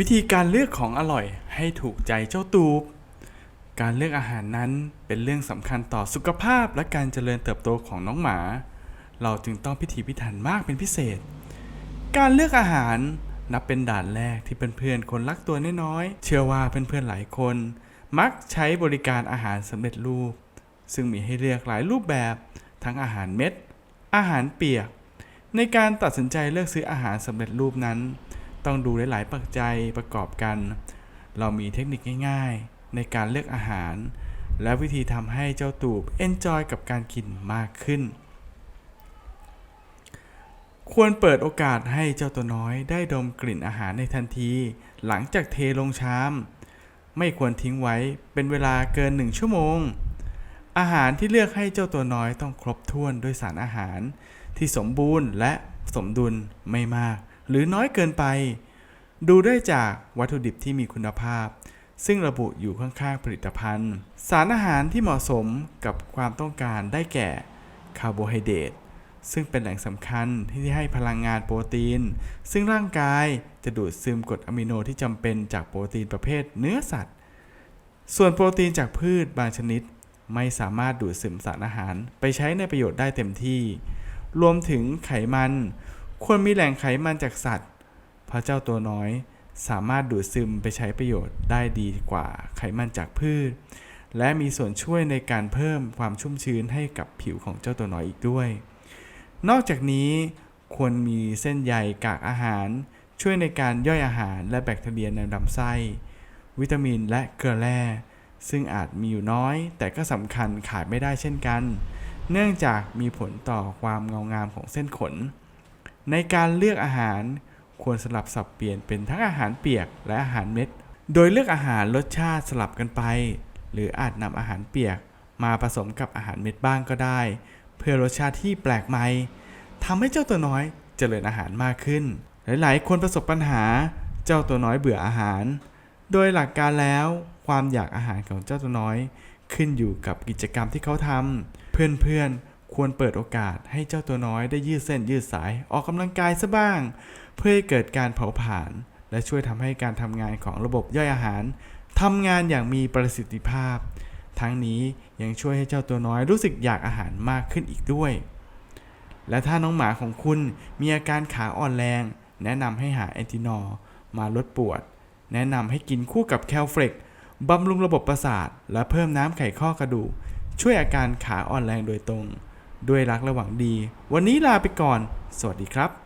วิธีการเลือกของอร่อยให้ถูกใจเจ้าตูบ การเลือกอาหารนั้นเป็นเรื่องสำคัญต่อสุขภาพและการเจริญเติบโตของน้องหมา เราจึงต้องพิถีพิถันมากเป็นพิเศษ การเลือกอาหารนับเป็นด่านแรกที่เพื่อนๆคนรักตัวน้อยๆ เชื่อว่าเพื่อนๆหลายคน มักใช้บริการอาหารสำเร็จรูป ซึ่งมีให้เลือกหลายรูปแบบ ทั้งอาหารเม็ด อาหารเปียก ในการตัดสินใจเลือกซื้ออาหารสำเร็จรูปนั้น ต้องดูหลาย ๆ ปัจจัยประกอบกัน เรามีเทคนิคง่าย ๆ ในการเลือกอาหาร และวิธีทำให้เจ้าตูบเอนจอยกับการกินมากขึ้น ควรเปิดโอกาสให้เจ้าตัวน้อยได้ดมกลิ่นอาหารในทันที หลังจากเทลงชาม ไม่ควรทิ้งไว้เป็นเวลาเกินหนึ่งชั่วโมง อาหารที่เลือกให้เจ้าตัวน้อยต้องครบถ้วนด้วยสารอาหารที่สมบูรณ์และสมดุลไม่มาก หรือน้อยเกินไป ดูได้จากวัตถุดิบที่มีคุณภาพ ซึ่งระบุอยู่ข้างๆผลิตภัณฑ์ สารอาหารที่เหมาะสมกับความต้องการได้แก่คาร์โบไฮเดรตซึ่งเป็นแหล่งสำคัญที่ให้พลังงานโปรตีน ซึ่งร่างกายจะดูดซึมกรดอะมิโนที่จำเป็นจากโปรตีนประเภทเนื้อสัตว์ ส่วนโปรตีนจากพืชบางชนิด ไม่สามารถดูดซึมสารอาหารไปใช้ในประโยชน์ได้เต็มที่ รวมถึงไขมัน ควรมีแหล่งไขมันจากสัตว์ เพราะเจ้าตัวน้อยสามารถดูดซึมไปใช้ประโยชน์ได้ดีกว่าไขมันจากพืช และมีส่วนช่วยในการเพิ่มความชุ่มชื้นให้กับผิวของเจ้าตัวน้อยอีกด้วย นอกจากนี้ควรมีเส้นใยกากอาหาร ช่วยในการย่อยอาหารและแบคทีเรียในลำไส้ วิตามินและเกลือแร่ ซึ่งอาจมีอยู่น้อย แต่ก็สำคัญขาดไม่ได้เช่นกัน เนื่องจากมีผลต่อความเงางามของเส้นขน ในการเลือกอาหารควรสลับสับเปลี่ยนเป็นทั้งอาหารเปียกและอาหารเม็ด โดยเลือกอาหารรสชาติสลับกันไป หรืออาจนำอาหารเปียกมาผสมกับอาหารเม็ดบ้างก็ได้ เพื่อรสชาติที่แปลกใหม่ทำให้เจ้าตัวน้อยเจริญอาหารมากขึ้น หลายๆ คนประสบปัญหาเจ้าตัวน้อยเบื่ออาหาร โดยหลักการแล้วความอยากอาหารของเจ้าตัวน้อย ขึ้นอยู่กับกิจกรรมที่เขาทำเพื่อนๆ ควรเปิดโอกาสให้เจ้าตัวน้อยได้ยืดเส้นยืดสายออกกำลังกายซะบ้าง เพื่อให้เกิดการเผาผลาญและช่วยทำให้การทำงานของระบบย่อยอาหารทำงานอย่างมีประสิทธิภาพ ทั้งนี้ยังช่วยให้เจ้าตัวน้อยรู้สึกอยากอาหารมากขึ้นอีกด้วย และถ้าน้องหมาของคุณมีอาการขาอ่อนแรง แนะนำให้หาแอนตินอลมาลดปวด แนะนำให้กินคู่กับแคลเฟล็กบำรุงระบบประสาท และเพิ่มน้ำไขข้อกระดูกช่วยอาการขาอ่อนแรงโดยตรง ด้วยรักและหวังดี วันนี้ลาไปก่อน สวัสดีครับ